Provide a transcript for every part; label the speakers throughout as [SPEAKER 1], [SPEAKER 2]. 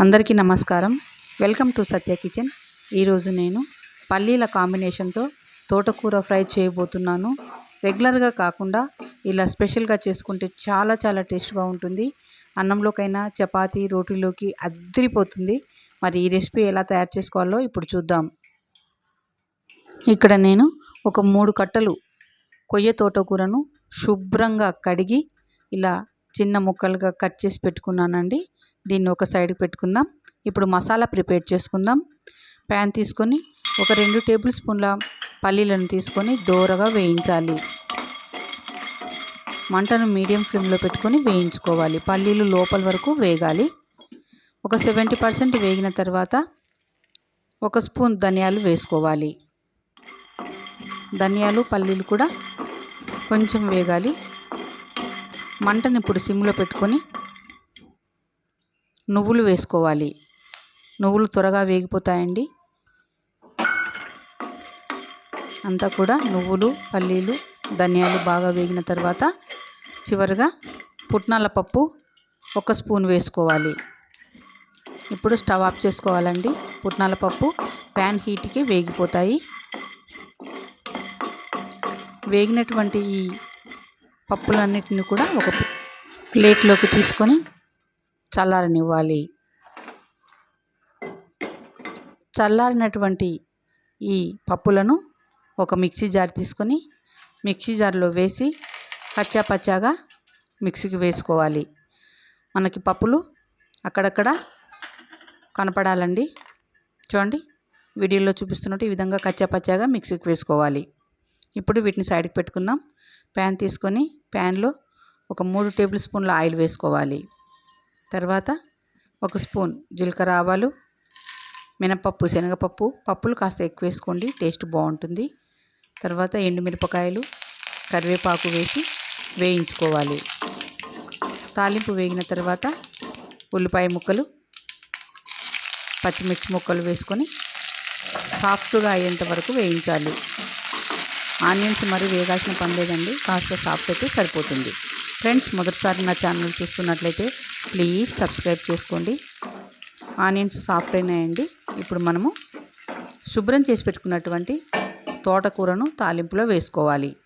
[SPEAKER 1] అందరికీ నమస్కారం. Welcome to Satya kitchen. ఈరోజు నేను పల్లీల కాంబినేషన్తో తోటకూర ఫ్రై చేయబోతున్నాను. రెగ్యులర్గా కాకుండా ఇలా స్పెషల్గా చేసుకుంటే చాలా చాలా టేస్ట్గా ఉంటుంది. అన్నంలోకైనా చపాతీ రోటీలోకి అద్దరిపోతుంది మరి ఈ రెసిపీ ఎలా తయారు చేసుకోవాలో ఇప్పుడు చూద్దాం. ఇక్కడ నేను ఒక మూడు కట్టలు కొయ్య తోటకూరను శుభ్రంగా కడిగి ఇలా చిన్న ముక్కలుగా కట్ చేసి పెట్టుకున్నానండి. దీన్ని ఒక సైడ్ పెట్టుకుందాం. ఇప్పుడు మసాలా ప్రిపేర్ చేసుకుందాం. ప్యాన్ తీసుకొని ఒక రెండు టేబుల్ స్పూన్ల పల్లీలను తీసుకొని దోరగా వేయించాలి. మంటను మీడియం ఫ్లేమ్లో పెట్టుకొని వేయించుకోవాలి. పల్లీలు లోపల వరకు వేగాలి. ఒక సెవెంటీ పర్సెంట్ వేగిన తర్వాత ఒక స్పూన్ ధనియాలు వేసుకోవాలి. ధనియాలు పల్లీలు కూడా కొంచెం వేగాలి. మంటని ఇప్పుడు సిమ్లో పెట్టుకొని నువ్వులు వేసుకోవాలి. నువ్వులు త్వరగా వేగిపోతాయండి. అంతా కూడా నువ్వులు పల్లీలు ధనియాలు బాగా వేగిన తర్వాత చివరిగా పుట్నాల పప్పు ఒక స్పూన్ వేసుకోవాలి. ఇప్పుడు స్టవ్ ఆఫ్ చేసుకోవాలండి. పుట్నాల పప్పు ప్యాన్ హీట్కి వేగిపోతాయి. వేగినటువంటి ఈ పప్పులన్నిటిని కూడా ఒక ప్లేట్లోకి తీసుకొని చల్లారనివ్వాలి. చల్లారినటువంటి ఈ పప్పులను ఒక మిక్సీ జార్ తీసుకొని మిక్సీ జార్లో వేసి పచ్చా పచ్చాగా మిక్సీకి వేసుకోవాలి. మనకి పప్పులు అక్కడక్కడ కనపడాలండి. చూడండి వీడియోలో చూపిస్తున్నట్టు ఈ విధంగా కచ్చా పచ్చాగా మిక్సీకి వేసుకోవాలి. ఇప్పుడు వీటిని సైడ్కి పెట్టుకుందాం. ప్యాన్ తీసుకొని ప్యాన్లో ఒక మూడు టేబుల్ స్పూన్ల ఆయిల్ వేసుకోవాలి. తర్వాత ఒక స్పూన్ జీలకర్ర ఆవాలు మినపప్పు శనగపప్పు. పప్పులు కాస్త ఎక్కువ వేసుకోండి టేస్ట్ బాగుంటుంది. తర్వాత ఎండుమిరపకాయలు కరివేపాకు వేసి వేయించుకోవాలి. తాలింపు వేగిన తర్వాత ఉల్లిపాయ ముక్కలు పచ్చిమిర్చి ముక్కలు వేసుకొని సాఫ్ట్గా అయ్యేంత వరకు వేయించాలి. ఆనియన్స్ మరి వేగాల్సిన పని లేదండి. కాస్త సాఫ్ట్ అయితే సరిపోతుంది. ఫ్రెండ్స్ మొదటిసారి నా ఛానల్ చూస్తున్నట్లయితే ప్లీజ్ సబ్స్క్రైబ్ చేసుకోండి. ఆనియన్స్ సాఫ్ట్ అయినాయండి. ఇప్పుడు మనము శుభ్రం చేసి పెట్టుకున్నటువంటి తోటకూరను తాలింపులో వేసుకోవాలి.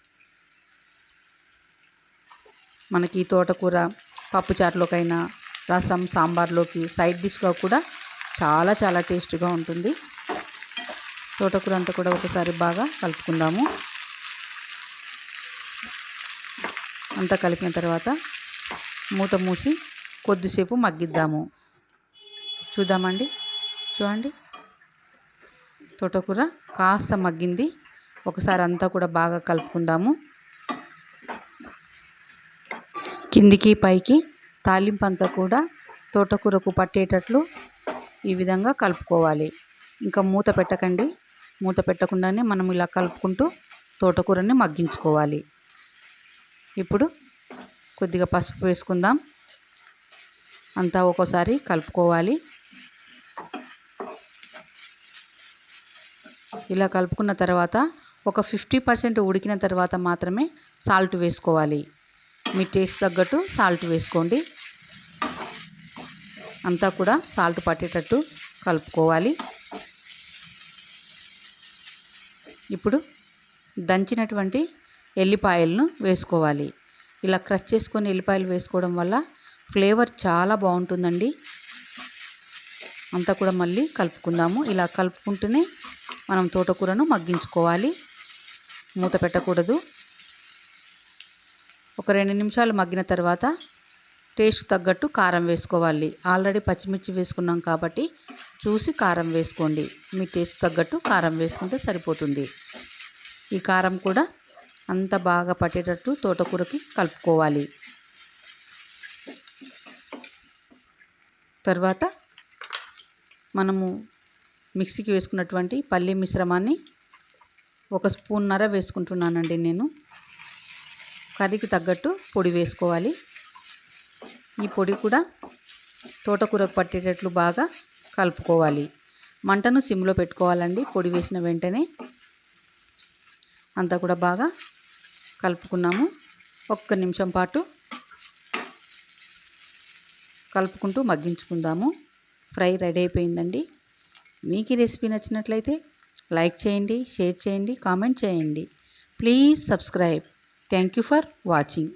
[SPEAKER 1] మనకి ఈ తోటకూర పప్పుచారులోకైనా రసం సాంబార్లోకి సైడ్ డిష్గా కూడా చాలా చాలా టేస్ట్గా ఉంటుంది. తోటకూర అంతా కూడా ఒకసారి బాగా కలుపుకుందాము. అంతా కలిపిన తర్వాత మూత మూసి కొద్దిసేపు మగ్గిద్దాము. చూద్దామండి. చూడండి. తోటకూర కాస్త మగ్గింది. ఒకసారి అంతా కూడా బాగా కలుపుకుందాము. కిందికి పైకి తాలింపు అంతా కూడా తోటకూరకు పట్టేటట్లు ఈ విధంగా కలుపుకోవాలి. ఇంకా మూత పెట్టకండి. మూత పెట్టకుండానే మనం ఇలా కలుపుకుంటూ తోటకూరని మగ్గించుకోవాలి. ఇప్పుడు కొద్దిగా పసుపు వేసుకుందాం. అంతా ఒక్కోసారి కలుపుకోవాలి. ఇలా కలుపుకున్న తర్వాత ఒక ఫిఫ్టీ పర్సెంట్ ఉడికిన తర్వాత మాత్రమే సాల్ట్ వేసుకోవాలి. మీ టేస్ట్ తగ్గట్టు సాల్ట్ వేసుకోండి. అంతా కూడా సాల్ట్ పట్టేటట్టు కలుపుకోవాలి. ఇప్పుడు దంచినటువంటి ఎల్లిపాయలను వేసుకోవాలి. ఇలా క్రష్ చేసుకొని ఎల్లిపాయలు వేసుకోవడం వల్ల ఫ్లేవర్ చాలా బాగుంటుందండి. అంతా కూడా మళ్ళీ కలుపుకుందాము. ఇలా కలుపుకుంటూనే మనం తోటకూరను మగ్గించుకోవాలి. మూత పెట్టకూడదు. ఒక రెండు నిమిషాలు మగ్గిన తర్వాత టేస్ట్ తగ్గట్టు కారం వేసుకోవాలి. ఆల్రెడీ పచ్చిమిర్చి వేసుకున్నాం కాబట్టి చూసి కారం వేసుకోండి. మీ టేస్ట్ తగ్గట్టు కారం వేసుకుంటే సరిపోతుంది. ఈ కారం కూడా అంత బాగా పట్టేటట్టు తోటకూరకి కలుపుకోవాలి. తర్వాత మనము మిక్సీకి వేసుకున్నటువంటి పల్లి మిశ్రమాన్ని ఒక స్పూన్నర వేసుకుంటున్నానండి నేను. కర్రీకి తగ్గట్టు పొడి వేసుకోవాలి. ఈ పొడి కూడా తోటకూరకు పట్టేటట్లు బాగా కలుపుకోవాలి. మంటను సిమ్లో పెట్టుకోవాలండి. పొడి వేసిన వెంటనే అంతా కూడా బాగా కలుపుకున్నాము. ఒక్క నిమిషం పాటు కలుపుకుంటూ మగ్గించుకుందాము. ఫ్రై రెడీ అయిపోయిందండి. మీకు ఈ రెసిపీ నచ్చినట్లయితే లైక్ చేయండి షేర్ చేయండి కామెంట్ చేయండి. Please subscribe. Thank you for watching.